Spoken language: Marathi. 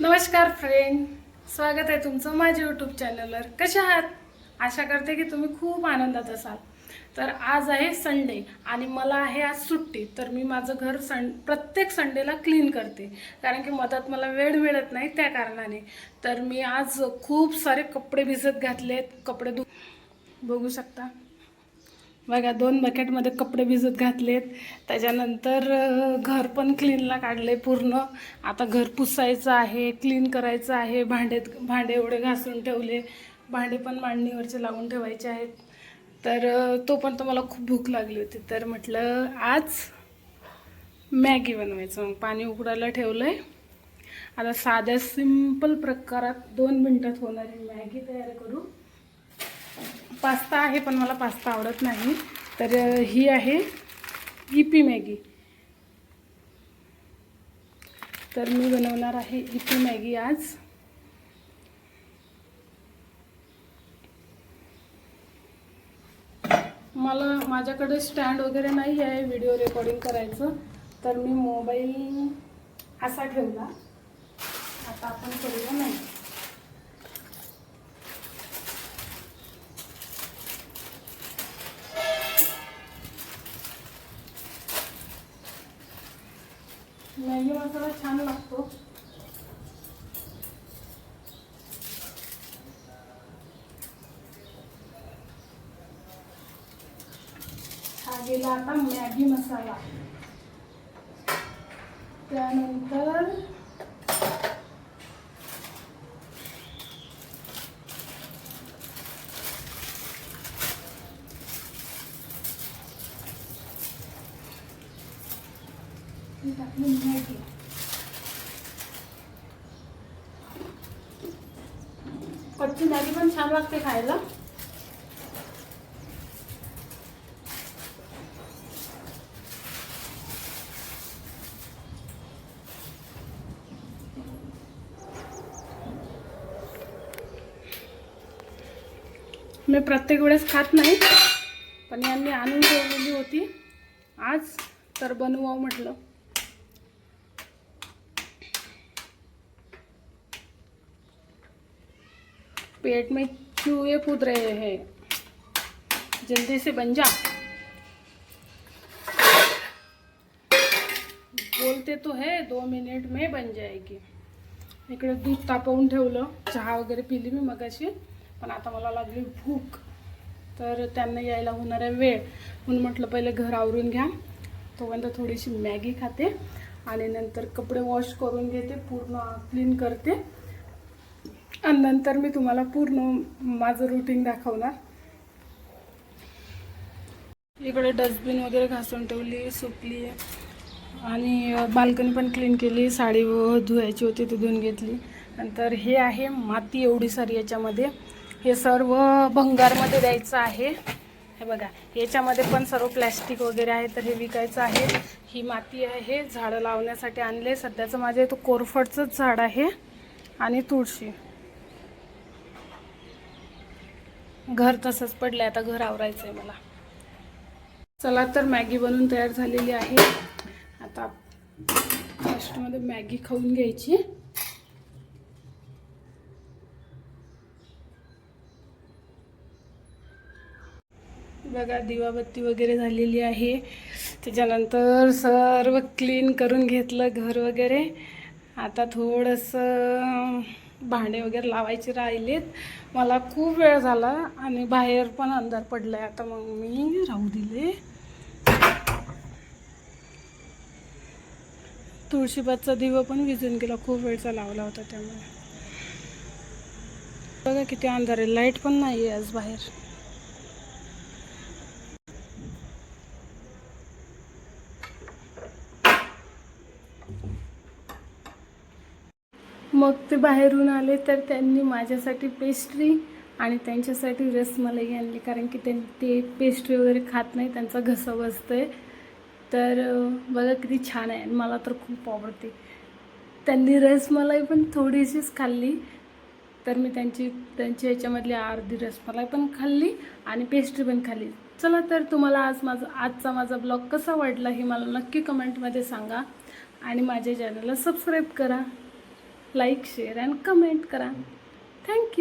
नमस्कार फ्रेंड स्वागत आहे तुमचं माझ्या यूट्यूब चॅनलवर कसे आहात? आशा करते की तुम्ही खूप आनंदात असाल. तर आज आहे संडे आणि मला आहे आज सुट्टी. तर मी माझं घर सं प्रत्येक संडेला क्लीन करते. कारण की मधात मला वेळ मिळत नाही त्या कारणाने. तर मी आज खूप सारे कपडे भिजत घातलेत. कपडे धु बघू शकता. बघा दोन बकेटमध्ये कपडे भिजत घातलेत. त्याच्यानंतर घर पण क्लीनला काढले पूर्ण. आता घर पुसायचं आहे क्लीन करायचं आहे. भांडे भांडे एवढे घासून ठेवले. भांडे पण मांडणीवरचे लावून ठेवायचे आहेत. तर तो पण तर मला खूप भूक लागली होती. तर म्हटलं आज मॅगी बनवायचं. मग पाणी उकडायला ठेवलं आहे आता साध्या सिंपल प्रकारात दोन मिनटात होणारी मॅगी तयार करू. पास्ता आहे पण मला पास्ता आवडत नाही. तर ही आहे इपी मॅगी. तर मी बनवणार आहे इपी मॅगी आज. मला माझ्याकडे स्टँड वगैरे नाही आहे व्हिडिओ रेकॉर्डिंग करायचं. तर मी मोबाईल असा ठेवला. आता आपण करू मॅगी मसाला छान लागतो. हा गेला आता मॅगी मसाला. त्यानंतर कच्ची मॅगी पण छान लागते खायला मी प्रत्येक वेळेस खात नाही पण यांनी आणून ठेवलेली होती. आज तर बनवावं म्हटलं. पेट में चूहे कूद रहे हैं। जल्दी से बन जा। बोलते तो है दो मिनिट में बन जाएगी। इकडे दूध तापवून ठेवलं चहा वगैरे पिली मी मगाशी पण आता मला लागली भूक. तर त्यांना यायला होणार आहे वेळ. म्हणून म्हटलं पहिले घर आवरून घ्या. तोपर्यंत थोडीशी मॅगी खाते आणि नंतर कपडे वॉश करून घेते पूर्ण क्लीन करते. आणि नंतर मी तुम्हाला पूर्ण माझं रुटीन दाखवणार. इकडे डस्टबिन वगैरे घासून ठेवली सुकली. आणि बाल्कनी पण क्लीन केली. साडी धुवायची होती ती धुवून घेतली. नंतर हे आहे माती एवढी सारी याच्यामध्ये. हे सर्व भंगारमध्ये द्यायचं आहे. हे बघा याच्यामध्ये पण सर्व प्लॅस्टिक वगैरे आहे. तर हे विकायचं आहे. ही माती आहे. झाडं लावण्यासाठी आणले. सध्याचं माझे तो कोरफडचंच झाड आहे. आणि तुळशी. घर तसंच पडलंय आता घर आवरायचं आहे मला. चला तर मॅगी बनवून तयार झालेली आहे. आता फर्स्टमध्ये मॅगी खाऊन घ्यायची. बघा दिवाबत्ती वगैरे झालेली आहे. त्याच्यानंतर सर्व क्लीन करून घेतलं घर वगैरे. आता थोडंसं भांडे वगैरे लावायचे राहिलेत. मला खूप वेळ झाला आणि बाहेर पण अंधार पडलाय. आता मग मी राहू दिले. तुळशीबादचा दिवा पण विजून गेला. खूप वेळचा लावला होता त्यामुळे. बघा किती अंधार आहे. लाइट पण नाही आहे आज बाहेर. मग ते बाहेरून आले तर त्यांनी माझ्यासाठी पेस्ट्री आणि त्यांच्यासाठी रसमलाई आणली. कारण की त्यां ते पेस्ट्री वगैरे खात नाही त्यांचा घसा आहे तर बघा किती छान आहे. आणि मला तर खूप आवडते. त्यांनी रसमलाई पण थोडीशीच खाल्ली. तर मी त्यांची त्यांच्या ह्याच्यामधली अर्धी रसमलाई पण खाल्ली आणि पेस्ट्री पण खाल्ली. चला तर तुम्हाला आज माझा आजचा माझा ब्लॉग कसा वाटला हे मला नक्की कमेंटमध्ये सांगा. आणि माझ्या चॅनलला सबस्क्राईब करा. लाईक शेअर अँड कमेंट करा. Thank you.